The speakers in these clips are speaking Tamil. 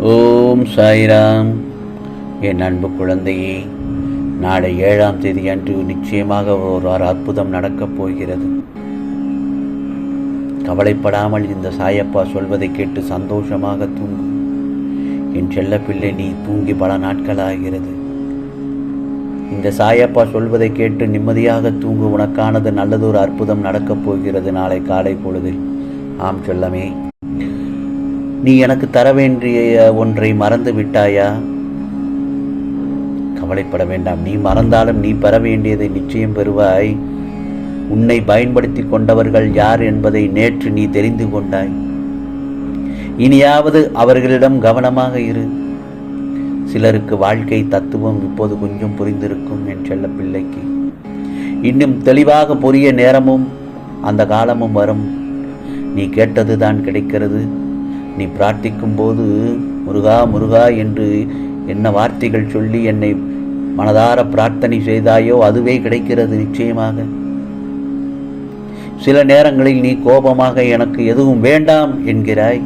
ஓம் சாய்ராம். என் அன்பு குழந்தையே நாளை ஏழாம் தேதி அன்று நிச்சயமாக ஒரு அற்புதம் நடக்கப் போகிறது. கவலைப்படாமல் இந்த சாயப்பா சொல்வதை கேட்டு சந்தோஷமாக தூங்கு என் செல்லப்பிள்ளை நீ தூங்கி பல நாட்களாகிறது. இந்த சாயப்பா சொல்வதை கேட்டு நிம்மதியாக தூங்கு. உனக்கானது நல்லதொரு அற்புதம் நடக்கப் போகிறது நாளை காலை பொழுதில். ஆம் செல்லமே. நீ எனக்கு தர வேண்டிய ஒன்றை மறந்து விட்டாயா? கவலைப்பட வேண்டாம். நீ மறந்தாலும் நீ பெற வேண்டியதை நிச்சயம் பெறுவாய். உன்னை பயன்படுத்தி கொண்டவர்கள் யார் என்பதை நேற்று நீ தெரிந்து கொண்டாய். இனியாவது அவர்களிடம் கவனமாக இரு. சிலருக்கு வாழ்க்கை தத்துவம் இப்போது கொஞ்சம் புரிந்திருக்கும் என் செல்ல பிள்ளைக்கு. இன்னும் தெளிவாக புரிய நேரமும் அந்த காலமும் வரும். நீ கேட்டது தான் கிடைக்கிறது. நீ பிரார்த்திக்கும் போது முருகா முருகா என்று என்ன வார்த்தைகள் சொல்லி என்னை மனதார பிரார்த்தனை செய்தாயோ அதுவே கிடைக்கிறது நிச்சயமாக. சில நேரங்களில் நீ கோபமாக எனக்கு எதுவும் வேண்டாம் என்கிறாய்.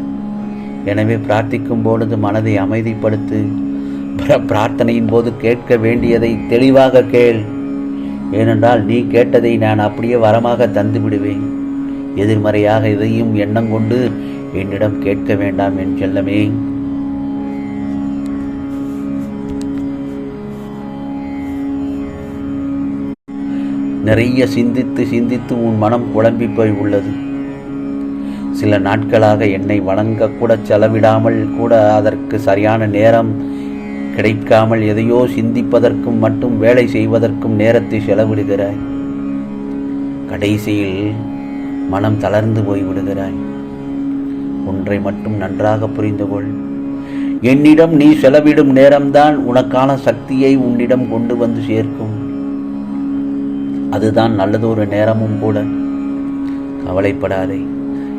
எனவே பிரார்த்திக்கும் பொழுது மனதை அமைதிப்படுத்து பிரார்த்தனையின் போது கேட்க வேண்டியதை தெளிவாக கேள். ஏனென்றால் நீ கேட்டதை நான் அப்படியே வரமாக தந்து விடுவேன் எதிர்மறையாக எதையும் எண்ணம் கொண்டு என்னிடம் கேட்க வேண்டாம் என் செல்லமே. நிறைய சிந்தித்து சிந்தித்து உன் மனம் குழம்பி போய் உள்ளது. சில நாட்களாக என்னை வணங்க கூட செலவிடாமல் கூட அதற்கு சரியான நேரம் கிடைக்காமல் எதையோ சிந்திப்பதற்கும் மட்டும் வேலை செய்வதற்கும் நேரத்தை செலவிடுகிறாய். கடைசியில் மனம் தளர்ந்து போய் விடுகிறாய். ஒன்றை மட்டும் நன்றாக புரிந்து கொள் என்னிடம் நீ செலவிடும் நேரம்தான் உனக்கான சக்தியை உன்னிடம் கொண்டு வந்து சேர்க்கும். அதுதான் நல்லதொரு நேரமும் கூட. கவலைப்படாதே.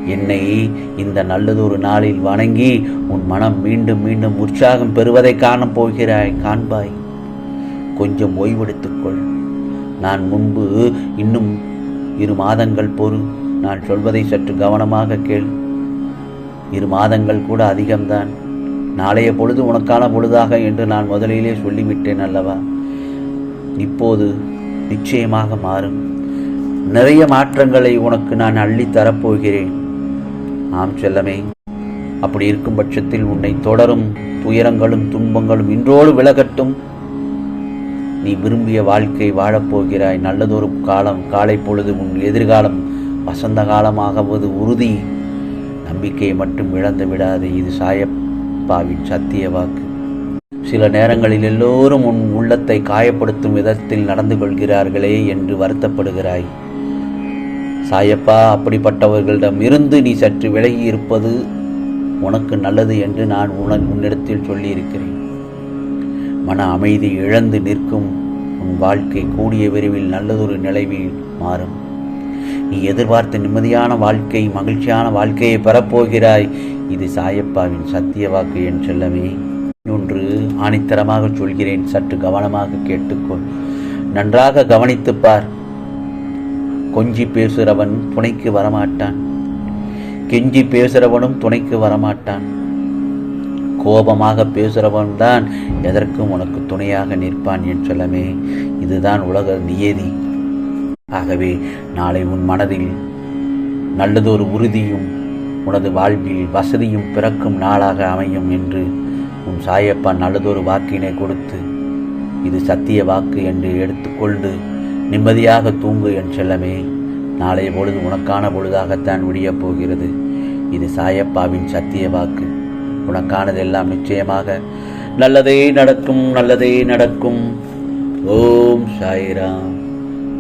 என்னை இந்த நல்லதொரு நாளில் வணங்கி உன் மனம் மீண்டும் மீண்டும் உற்சாகம் பெறுவதை காணப் போகிறாய் காண்பாய். கொஞ்சம் ஓய்வெடுத்துக்கொள் நான் முன்பு இன்னும் இரு மாதங்கள் பொறு. நான் சொல்வதை சற்று கவனமாக கேள். இரு மாதங்கள் கூட அதிகம்தான். நாளைய பொழுது உனக்கான பொழுதாக என்று நான் முதலிலே சொல்லிவிட்டேன் அல்லவா? இப்போது நிச்சயமாக மாறும். நிறைய மாற்றங்களை உனக்கு நான் அள்ளி தரப்போகிறேன். ஆம் செல்லமே அப்படி இருக்கும் பட்சத்தில் உன்னை தொடரும் துயரங்களும் துன்பங்களும் இன்றோடு விலகட்டும். நீ விரும்பிய வாழ்க்கை வாழப்போகிறாய். நல்லதொரு காலம் காலை பொழுது உன் எதிர்காலம் வசந்த காலமாகவது உறுதி. நம்பிக்கையை மட்டும் இழந்து விடாது இது சாயப்பாவின் சத்திய வாக்கு. சில நேரங்களில் எல்லோரும் உன் உள்ளத்தை காயப்படுத்தும் விதத்தில் நடந்து கொள்கிறார்களே என்று வருத்தப்படுகிறாய். சாயப்பா அப்படிப்பட்டவர்களிடம் இருந்து நீ சற்று விலகி இருப்பது உனக்கு நல்லது என்று நான் உன உன்னிடத்தில் சொல்லியிருக்கிறேன். மன அமைதி இழந்து நிற்கும் உன் வாழ்க்கை கூடிய விரைவில் நல்லதொரு நிலைவில் மாறும். நீ எதிர்பார்த்த நிம்மதியான வாழ்க்கை மகிழ்ச்சியான வாழ்க்கையை பெறப்போகிறாய். இது சாயப்பாவின் சத்திய வாக்கு என் செல்லமே. இன்னொன்று ஆணித்தரமாக சொல்கிறேன் சற்று கவனமாக கேட்டுக்கொள். நன்றாக கவனித்துப் பார். கொஞ்சி பேசுகிறவன் துணைக்கு வரமாட்டான். கெஞ்சி பேசுகிறவனும் துணைக்கு வரமாட்டான். கோபமாக பேசுகிறவன் தான் எதற்கும் உனக்கு துணையாக நிற்பான் என் சொல்லமே. இதுதான் உலக நியதி. ஆகவே நாளை உன் மனதில் நல்லதொரு உறுதியும் உனது வாழ்வில் வசதியும் பிறக்கும் நாளாக அமையும் என்று உன் சாயப்பா நல்லதொரு வாக்கினை கொடுத்து இது சத்திய வாக்கு என்று எடுத்துக்கொண்டு நிம்மதியாக தூங்கு என் செல்லமே. நாளைய பொழுது உனக்கான பொழுதாகத்தான் விடியப் போகிறது. இது சாயப்பாவின் சத்திய வாக்கு. உனக்கானதெல்லாம் நிச்சயமாக நல்லதே நடக்கும் நல்லதே நடக்கும். ஓம் சாய்ராம்.